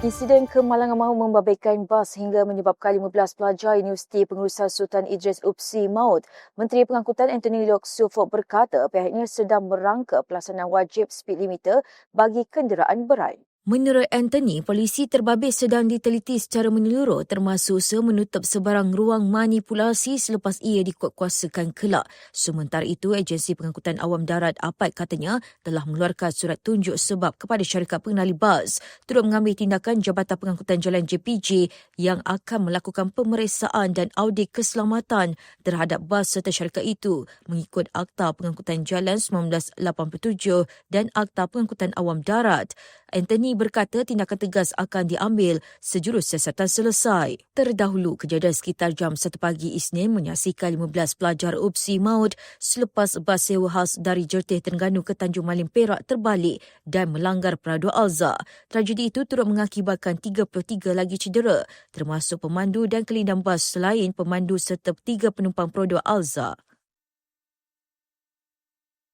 Insiden kemalangan mahu membabitkan bas hingga menyebabkan 15 pelajar Universiti Pengurusan Sultan Idris UPSI maut. Menteri Pengangkutan Anthony Leok Sufo berkata pihaknya sedang merangka pelaksanaan wajib speed limiter bagi kenderaan berat. Menurut Anthony, polisi terbabit sedang diteliti secara menyeluruh termasuk usaha menutup sebarang ruang manipulasi selepas ia dikuatkuasakan kelak. Sementara itu, Agensi Pengangkutan Awam Darat APAD katanya telah mengeluarkan surat tunjuk sebab kepada syarikat pengenali bas turut mengambil tindakan Jabatan Pengangkutan Jalan JPJ yang akan melakukan pemeriksaan dan audit keselamatan terhadap bas serta syarikat itu mengikut Akta Pengangkutan Jalan 1987 dan Akta Pengangkutan Awam Darat. Anthony berkata tindakan tegas akan diambil sejurus siasatan selesai. Terdahulu, kejadian sekitar jam 1 pagi Isnin menyaksikan 15 pelajar UPSI maut selepas bas sewa khas dari Jertih Terengganu ke Tanjung Malim Perak terbalik dan melanggar peraduan Alza. Tragedi itu turut mengakibatkan 33 lagi cedera termasuk pemandu dan kelindang bas selain pemandu serta tiga penumpang peraduan Alza.